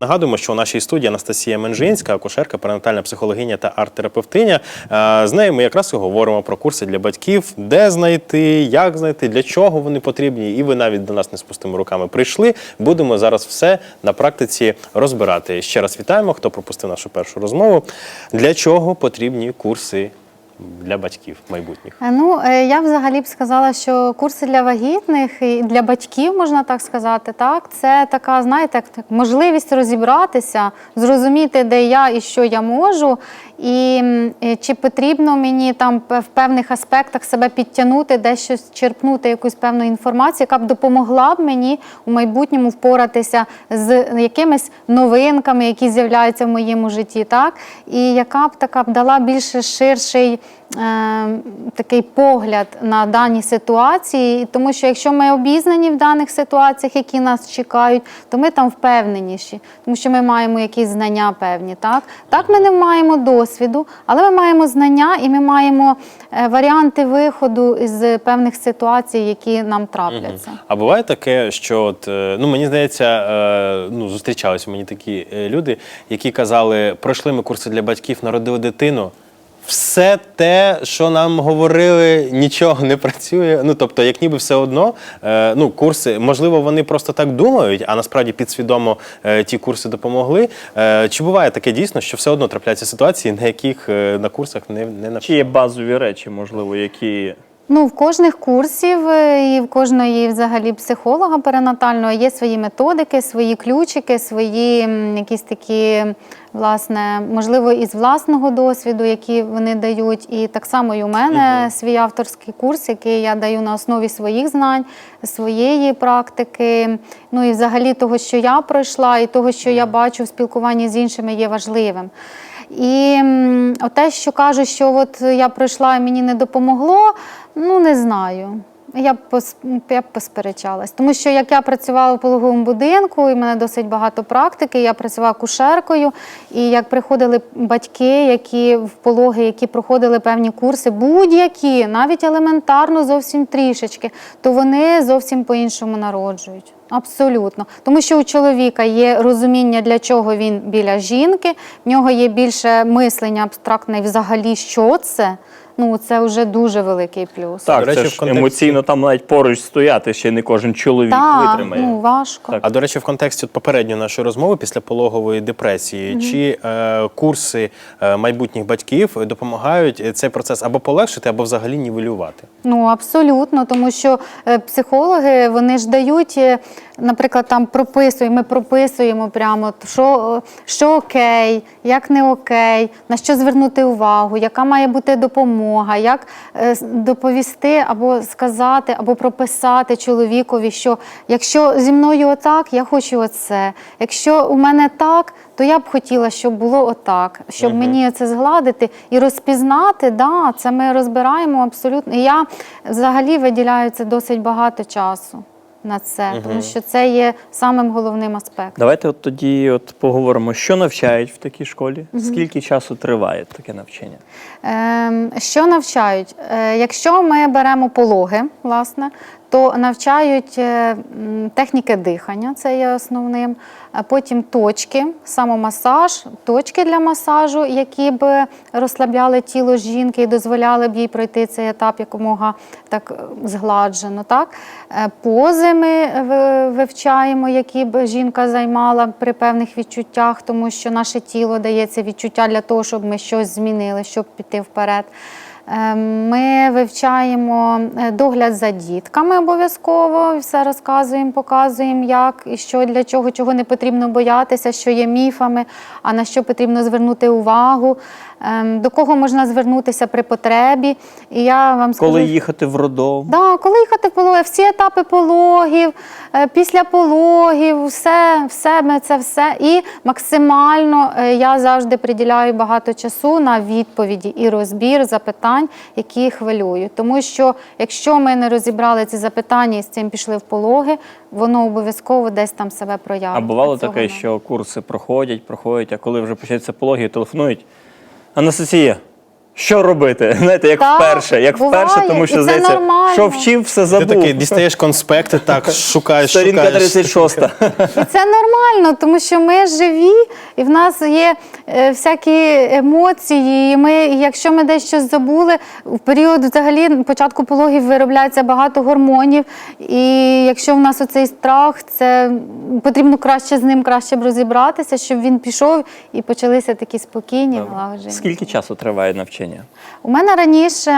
Нагадуємо, що у нашій студії Анастасія Менжинська, акушерка, перинатальна психологиня та арт-терапевтиня. Е, З нею ми якраз і говоримо про курси для батьків, де знайти, як знайти, для чого вони потрібні. І ви навіть до нас не з пустими руками прийшли. Будемо зараз все на практиці розбирати. Ще раз вітаємо, хто пропустив нашу першу розмову. Для чого потрібні курси для батьків майбутніх? Е, Ну, е, я взагалі б сказала, що курси для вагітних і для батьків, можна так сказати, так, це така, знаєте, можливість розібратися, зрозуміти, де я і що я можу, і е, чи потрібно мені там в певних аспектах себе підтягнути, десь щось черпнути, якусь певну інформацію, яка б допомогла б мені у майбутньому впоратися з якимись новинками, які з'являються в моєму житті, так, і яка б така б дала більше ширший такий погляд на дані ситуації, тому що якщо ми обізнані в даних ситуаціях, які нас чекають, то ми там впевненіші, тому що ми маємо якісь знання певні. Так, так ми не маємо досвіду, але ми маємо знання і ми маємо е, варіанти виходу з певних ситуацій, які нам трапляться. А буває таке, що от, е, ну мені здається, е, ну зустрічалися мені такі е, люди, які казали, пройшли ми курси для батьків, народили дитину. Все те, що нам говорили, нічого не працює. Ну тобто, як ніби все одно, е, ну курси, можливо, вони просто так думають, а насправді підсвідомо е, ті курси допомогли. Е, чи буває таке дійсно, що все одно трапляються ситуації, на яких е, на курсах не, не навчають? Чи є базові речі, можливо, які Ну, в кожних курсів е, і в кожної взагалі психолога перинатального є свої методики, свої ключики, свої якісь такі, власне, можливо, із власного досвіду, які вони дають. І так само і у мене свій авторський курс, який я даю на основі своїх знань, своєї практики. Ну і взагалі того, що я пройшла, і того, що я бачу в спілкуванні з іншими, є важливим. І м, те, що кажуть, що от я пройшла і мені не допомогло, ну не знаю. Я б я б посперечалась. Тому що як я працювала в пологовому будинку, і в мене досить багато практики, я працювала кушеркою, і як приходили батьки, які в пологи, які проходили певні курси, будь-які, навіть елементарно зовсім трішечки, то вони зовсім по-іншому народжують. Абсолютно. Тому що у чоловіка є розуміння, для чого він біля жінки, в нього є більше мислення абстрактне, і взагалі, що це. Ну, це вже дуже великий плюс. так, До речі, це в контексті- емоційно там навіть поруч стояти, ще не кожен чоловік Так, витримає. ну важко. Так. А до речі, в контексті от попередньої нашої розмови після пологової депресії, чи е, курси е, майбутніх батьків допомагають цей процес або полегшити, або взагалі нівелювати? Ну абсолютно, тому що е, психологи вони ж дають, е, наприклад, там прописуємо, ми прописуємо прямо, що, що окей, як не окей, на що звернути увагу, яка має бути допомога, як е, доповісти або сказати, або прописати чоловікові, що якщо зі мною отак, я хочу оце. Якщо у мене так, то я б хотіла, щоб було отак, щоб мені це згладити і розпізнати, да, це ми розбираємо абсолютно. І я взагалі виділяю це досить багато часу на це, тому що це є самим головним аспектом. Давайте от тоді от поговоримо, що навчають в такій школі, скільки часу триває таке навчання. Ем, що навчають? Е, якщо ми беремо пологи, власне, то навчають е, техніки дихання, це є основним. Потім точки, самомасаж, точки для масажу, які б розслабляли тіло жінки і дозволяли б їй пройти цей етап якомога так е, згладжено. Так? Е, Пози ми вивчаємо, які б жінка займала при певних відчуттях, тому що наше тіло дає це відчуття для того, щоб ми щось змінили, щоб піти вперед. Е, Ми вивчаємо е, догляд за дітками обов'язково, все розказуємо, показуємо, як і що для чого, чого не потрібно боятися, що є міфами, а на що потрібно звернути увагу, ем, до кого можна звернутися при потребі. І я вам скажу, Коли їхати в роддом? Да, коли їхати в пологи, всі етапи пологів, е, після пологів, все, все ми це все. І максимально е, я завжди приділяю багато часу на відповіді і розбір запитань, які хвилюють. Тому що якщо ми не розібрали ці запитання і з цим пішли в пологи, воно обов'язково десь там себе проявить. А бувало таке, що курси проходять, проходять, а коли вже почнеться пологи, телефонують. Анастасія, Що робити? Знаєте, як Так, вперше, як буває, вперше, тому і що це здається, нормально. що вчив, все Ти забув. такий дістаєш конспекти, так шукаєш, Сторінка шукаєш. 36. І це нормально, тому що ми живі, і в нас є е, всякі емоції. І ми, і якщо ми десь щось забули, в період взагалі початку пологів виробляється багато гормонів. І якщо в нас оцей страх, це потрібно краще з ним краще б розібратися, щоб він пішов і почалися такі спокійні, налагоджені. Скільки часу триває навчання? У мене раніше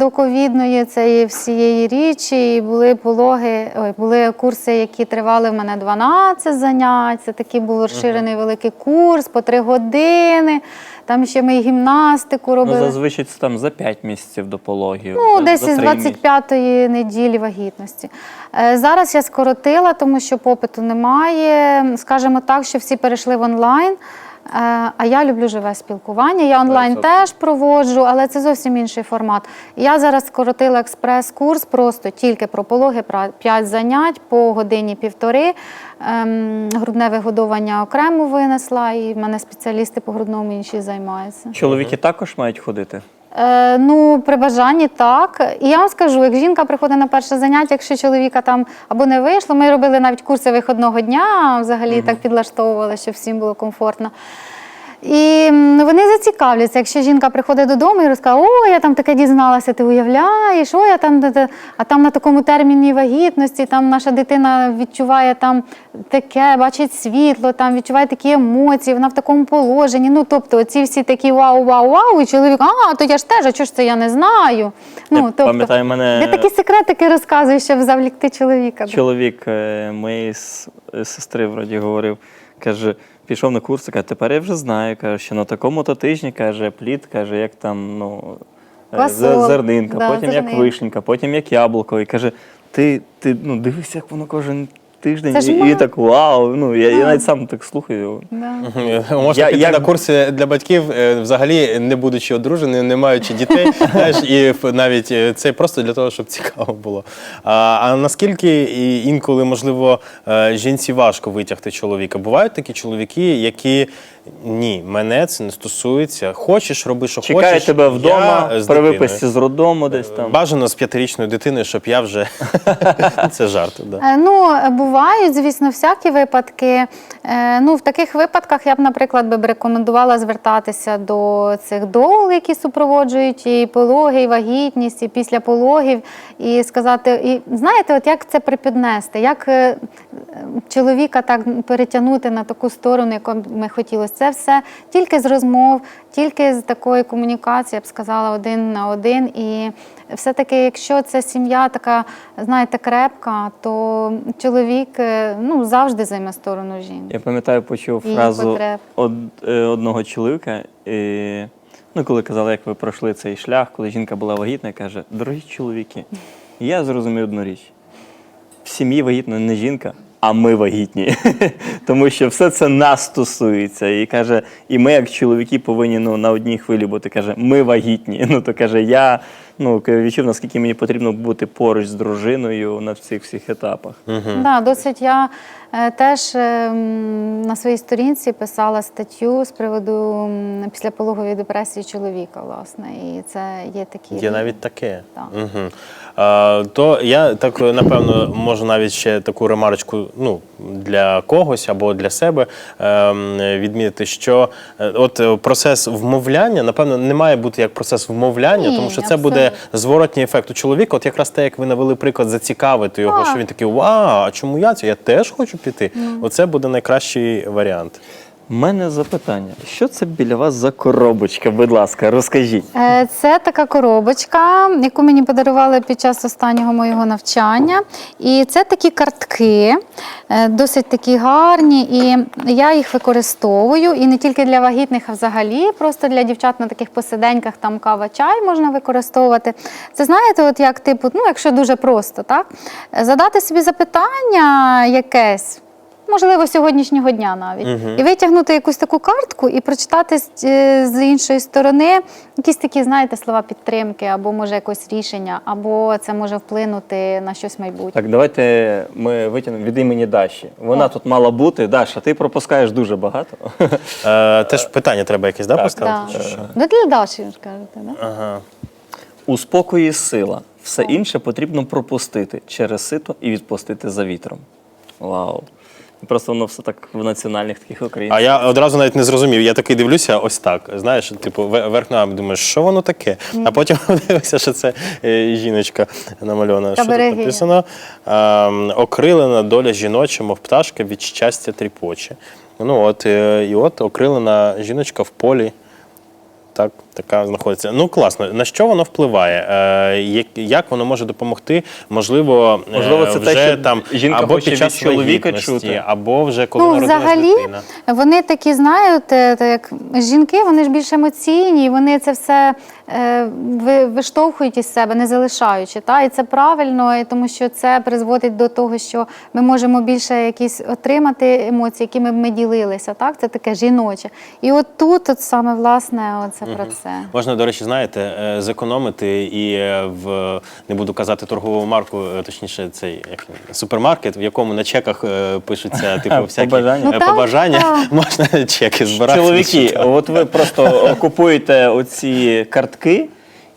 до ковідної цієї всієї річі і були пологи, ой, були курси, які тривали в мене 12 занять. Це такий був розширений великий курс по 3 години. Там ще ми і гімнастику Ну, робили. зазвичай це там за 5 місяців до пологів. Ну, за- десь місяці. 25-ї неділі вагітності. Е, Зараз я скоротила, тому що попиту немає. Скажімо так, що всі перейшли в онлайн. Е, А я люблю живе спілкування. Я онлайн так, теж проводжу, але це зовсім інший формат. Я зараз скоротила експрес-курс просто тільки про пологи, 5 занять по годині півтори. Ем, Грудне вигодовування окремо винесла, і в мене спеціалісти по грудному інші займаються. Чоловіки також мають ходити. Е, ну, при бажанні так. І я вам скажу, як жінка приходить на перше заняття, якщо чоловіка там або не вийшло, ми робили навіть курси виходного дня, взагалі так підлаштовували, щоб всім було комфортно. І вони зацікавляться, якщо жінка приходить додому і розкаже, о, я там таке дізналася, ти уявляєш, о, я там, де- де». а там на такому терміні вагітності, там наша дитина відчуває там таке, бачить світло, там відчуває такі емоції, вона в такому положенні. Ну, тобто, оці всі такі вау, вау, вау, і чоловік, а, то я ж теж, а чого ж це я не знаю. Ну, Я тобто, пам'ятаю, мене- Я такі секретики розказую, щоб завлікти чоловіка. Чоловік е, моєї сестри вроді говорив, каже, пішов на курс, каже, тепер я вже знаю, каже, що на такому-то тижні каже, плід, каже, як там, ну. е, Квасол, Зернинка, да, потім як вишенька, потім як яблуко. І каже, ти, ти ну, дивись, як воно кожен тиждень. Це ж і, і так вау. Ну, я, я навіть сам так слухаю. Да. Можна Я- піти на курси для батьків, е, взагалі не будучи одруженим, не маючи дітей, знаєш, і навіть е, це просто для того, щоб цікаво було. А, а наскільки і інколи, можливо, е, жінці важко витягти чоловіка? Бувають такі чоловіки, які ні, мене це не стосується. Хочеш, роби, що Чекає хочеш. тебе вдома, з при виписці з роддому десь там. Бажано з п'ятирічною дитиною, щоб я вже це жарт. Да. Е, Ну, бувають, звісно, всякі випадки. Е, Ну, в таких випадках я б, наприклад, би рекомендувала звертатися до цих доул, які супроводжують і пологи, і вагітність, і після пологів, і сказати, і знаєте, от як це припіднести, як е, чоловіка так перетягнути на таку сторону, яку ми хотілося. Це все тільки з розмов, тільки з такої комунікації, я б сказала, один на один. І все-таки, якщо це сім'я така, знаєте, крепка, то чоловік е, ну, завжди займе сторону жінки. Я пам'ятаю, почув Її фразу потреб. од, е, одного чоловіка. І, ну, коли казали, як ви пройшли цей шлях, коли жінка була вагітна, каже: дорогі чоловіки, я зрозумів одну річ: в сім'ї вагітна не жінка, а ми вагітні. Тому що все це нас стосується. І каже, і ми, як чоловіки, повинні ну, на одній хвилі бути. Каже, ми вагітні. Ну то каже, я ну, відчув, наскільки мені потрібно бути поруч з дружиною на всіх всіх етапах. Да, досить я теж е, на своїй сторінці писала статтю з приводу післяпологової депресії чоловіка, власне. І це є такі. Є навіть таке. Так. Угу. А, то я так напевно можу навіть ще таку ремарочку ну, для когось або для себе ем, відмітити, що е, от е, процес вмовляння, напевно, не має бути як процес вмовляння, Ні, тому що це буде зворотній ефект у чоловіка. От якраз те, як ви навели приклад, зацікавити його, Так. що він такий, вау, а чому я це? Я теж хочу піти. Оце буде найкращий варіант. У мене запитання: що це біля вас за коробочка? Будь ласка, розкажіть. Е, Це така коробочка, яку мені подарували під час останнього моєго навчання. І це такі картки, е, досить такі гарні, і я їх використовую. І не тільки для вагітних, а взагалі, просто для дівчат на таких посиденьках, там кава, чай можна використовувати. Це знаєте, от як типу, ну якщо дуже просто, так? Задати собі запитання якесь. Можливо, сьогоднішнього дня навіть. І витягнути якусь таку картку і прочитати з, е, з іншої сторони якісь такі, знаєте, слова підтримки, або може якось рішення, або це може вплинути на щось майбутнє. Так, давайте ми витягнемо від імені Даші. Вона О. тут мала бути. Даша, ти пропускаєш дуже багато. Е, теж питання треба якесь да, Так. поставити? Чи що? Ну, для Даші, ж кажете, да? Ага. У спокої сила. Все інше потрібно пропустити через сито і відпустити за вітром. Вау. Просто воно все так в національних таких А я одразу навіть не зрозумів. Я такий дивлюся, ось так. Знаєш, типу, ве- верх ногами думаєш, що воно таке? А потім дивишся, що це е, жіночка намальована. Що тут написано? Ем, окрилена доля жіноча, мов пташка від щастя тріпоче. Ну от, е, і от окрилена жіночка в полі. Так, така знаходиться. Ну класно. На що воно впливає? Е, як, як воно може допомогти? Можливо, е, Можливо, це те, що там жінка або хоче під час від чоловіка чути. або вже коли Ну, взагалі, дитина. вони такі, знаєте, так, як жінки, вони ж більш емоційні, вони це все е, ви- виштовхують із себе, не залишаючи. Та? І це правильно, і тому що це призводить до того, що ми можемо більше якісь отримати емоції, якими б ми ділилися. Так? Це таке жіноче. І от тут, от саме власне, оце про це. Можна, до речі, знаєте, е, зекономити і е, в не буду казати торгову марку, е, точніше, цей як супермаркет, в якому на чеках пишуться типу всякі Побажання. Ну, побажання. так. Можна чеки збирати. Чоловіки, от ви просто купуєте оці картки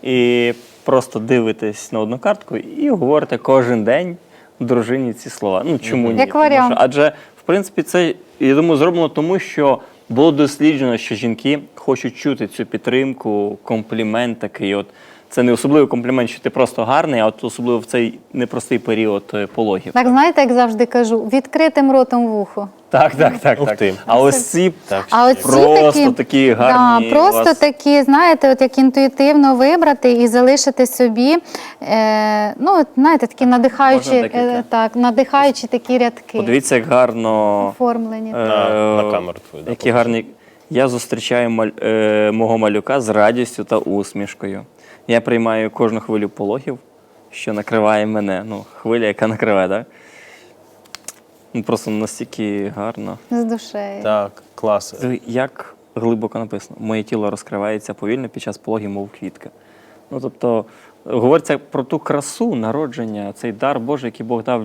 і просто дивитесь на одну картку і говорите кожен день дружині ці слова. Ну чому ні? Як варіант. адже в принципі це я думаю зроблено тому, що було досліджено, що жінки хочуть чути цю підтримку, комплімент такий. От це не особливий комплімент, що ти просто гарний, а от особливо в цей непростий період е, пологів. Так, знаєте, як завжди кажу, відкритим ротом вухо. Так, так, так, Ух так. ти. А ось ці Так, А оці Просто такі, такі гарні Да, просто вас- такі, знаєте, от як інтуїтивно вибрати і залишити собі, е, ну, от, знаєте, такі надихаючі, Можна декілька? е, так, надихаючі такі рядки Подивіться, як гарно оформлені. Е, На- на камеру твою, да, Які гарні. Я зустрічаю маль... е, мого малюка з радістю та усмішкою. Я приймаю кожну хвилю пологів, що накриває мене. Ну, хвиля, яка накриває, так? Ну, просто настільки гарно. З душею. Так, клас. Як глибоко написано, моє тіло розкривається повільно під час пологів, мов квітка. Ну, тобто, говориться про ту красу народження, цей дар Божий, який Бог дав.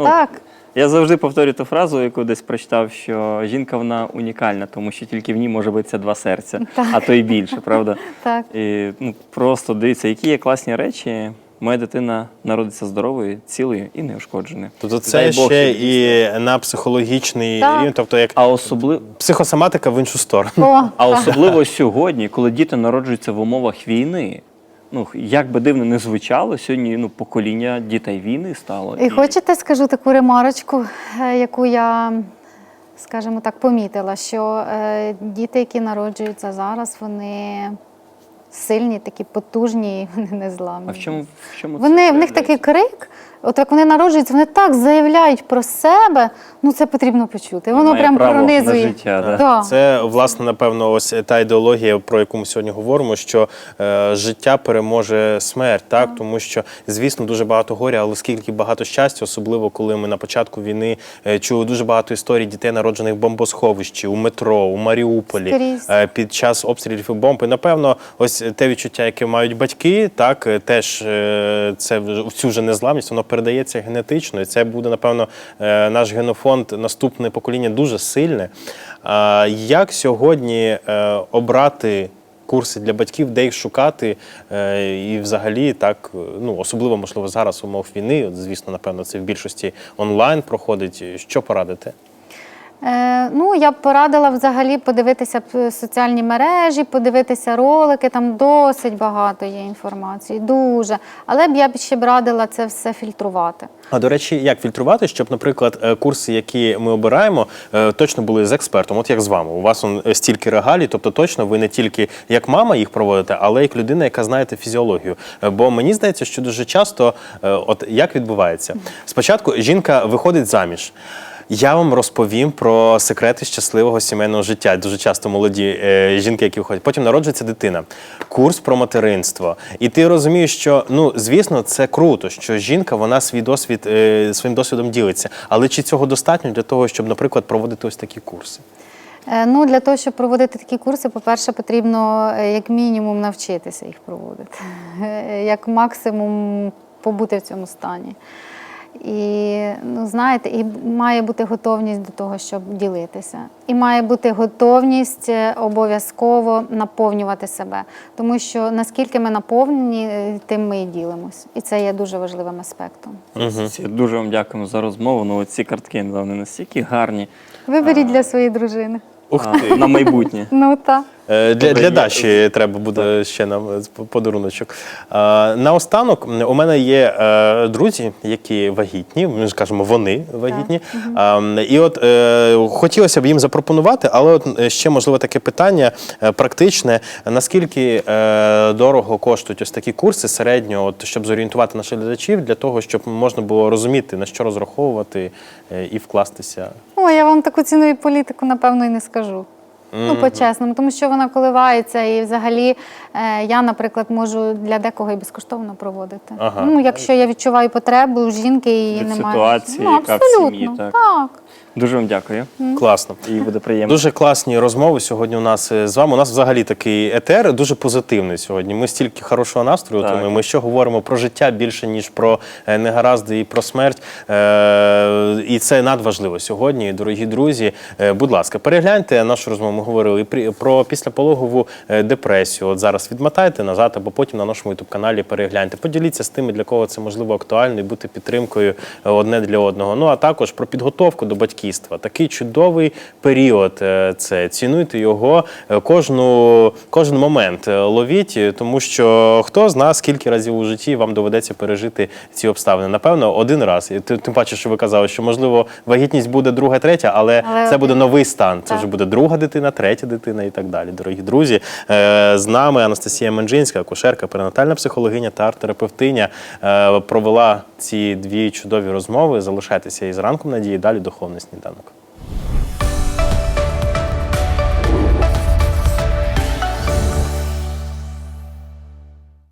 Ну, Так. Я завжди повторюю ту фразу, яку десь прочитав, що жінка вона унікальна, тому що тільки в ній може битися два серця, Так. а то й більше, правда? Так. І ну, просто дивіться, які є класні речі. Моя дитина народиться здоровою, цілою і неушкодженою. Тобто це Бог, ще дійсно. і на психологічний Так. рівень, тобто як А особливо. психосоматика в іншу сторону. О, А так. особливо сьогодні, коли діти народжуються в умовах війни. Ну, як би дивно не звучало, сьогодні ну, покоління дітей війни стало. І хочете, скажу таку ремарочку, е, яку я, скажімо так, помітила, що е, діти, які народжуються зараз, вони сильні, такі потужні, і вони не зламні. А в чому, в чому це в них такий крик, от як вони народжуються, вони так заявляють про себе, ну це потрібно почути. Воно Має прям право на пронизує. життя, да. Да. Це власне напевно ось та ідеологія, про яку ми сьогодні говоримо, що е, життя переможе смерть, так тому що звісно дуже багато горя, але скільки багато щастя, особливо коли ми на початку війни е, чули дуже багато історій дітей, народжених в бомбосховищі, у метро, у Маріуполі Скрізь. е, під час обстрілів і бомб. І напевно, ось те відчуття, яке мають батьки, так е, теж е, це вже- цю вже незламність, воно передається генетично, і це буде напевно е, наш генофонд, наступне покоління дуже сильне. Як сьогодні е, обрати? Курси для батьків, де їх шукати, е, і взагалі так, ну особливо можливо зараз умов війни. Звісно, напевно, це в більшості онлайн проходить. Що порадити? Е, ну, я б порадила взагалі подивитися соціальні мережі, подивитися ролики, там досить багато є інформації, дуже. Але б я б ще б радила це все фільтрувати. А до речі, як фільтрувати, щоб, наприклад, е, курси, які ми обираємо, е, точно були з експертом, от як з вами. У вас он е, стільки регалій, тобто точно ви не тільки як мама їх проводите, але як людина, яка знаєте фізіологію. Е, Бо мені здається, що дуже часто, е, от як відбувається, спочатку жінка виходить заміж. Я вам розповім про секрети щасливого сімейного життя. Дуже часто молоді е, жінки, які виходять. Потім народжується дитина. Курс про материнство. І ти розумієш, що ну звісно, це круто, що жінка вона свій досвід е, своїм досвідом ділиться. Але чи цього достатньо для того, щоб, наприклад, проводити ось такі курси? Е, Ну, для того, щоб проводити такі курси, по-перше, потрібно е, як мінімум навчитися їх проводити, Е, як максимум побути в цьому стані. І ну, знаєте, і має бути готовність до того, щоб ділитися. І має бути готовність е, обов'язково наповнювати себе. Тому що наскільки ми наповнені, е, тим ми і ділимось. І це є дуже важливим аспектом. Всі Дуже вам дякуємо за розмову. Ну, ці картки вони настільки гарні Виберіть для своєї дружини. Ух а, ти. на майбутнє. Ну так. Е, Для, для Даші треба буде ще нам подаруночок. Е, Наостанок, у мене є е, друзі, які вагітні, ми ж кажемо, вони вагітні. І от хотілося б їм запропонувати, але от ще можливо таке питання практичне. Наскільки дорого коштують ось такі курси середньо, от, щоб зорієнтувати наших глядачів, для того, щоб можна було розуміти, на що розраховувати і вкластися? О, я вам таку цінову політику, напевно, і не скажу. Ну, по-чесному, тому що вона коливається, і взагалі е, я, наприклад, можу для декого і безкоштовно проводити. Ага. Ну, якщо я відчуваю потребу у жінки, її Від немає. ситуації, ну, яка в абсолютно. сім'ї, так. так. Дуже вам дякую. Класно. І буде приємно. Дуже класні розмови сьогодні у нас е, з вами. У нас взагалі такий етер дуже позитивний сьогодні. Ми стільки хорошого настрою Так. отримуємо. Ми що говоримо про життя більше, ніж про е, негаразди і про смерть. Е, І це надважливо сьогодні. Дорогі друзі, е, будь ласка, перегляньте нашу розмову. Ми говорили при- про післяпологову е, депресію. От зараз відмотайте назад, або потім на нашому ютуб каналі перегляньте. Поділіться з тими, для кого це можливо актуально, і бути підтримкою е, одне для одного. Ну а також про підготовку до батьківства. Такий чудовий період. е, Це цінуйте його е, кожну кожен момент е, ловіть, тому що хто з нас скільки разів у житті вам доведеться пережити ці обставини? Напевно, один раз. І Тим паче, що ви казали, що можливо вагітність буде друга, третя, але, Але це буде новий стан. Це Так. вже буде друга дитина, третя дитина і так далі. Дорогі друзі, з нами Анастасія Менжинська, акушерка, перинатальна психологиня та арт-терапевтиня, провела ці дві чудові розмови. Залишайтеся із ранком надії. Далі духовний сніданок.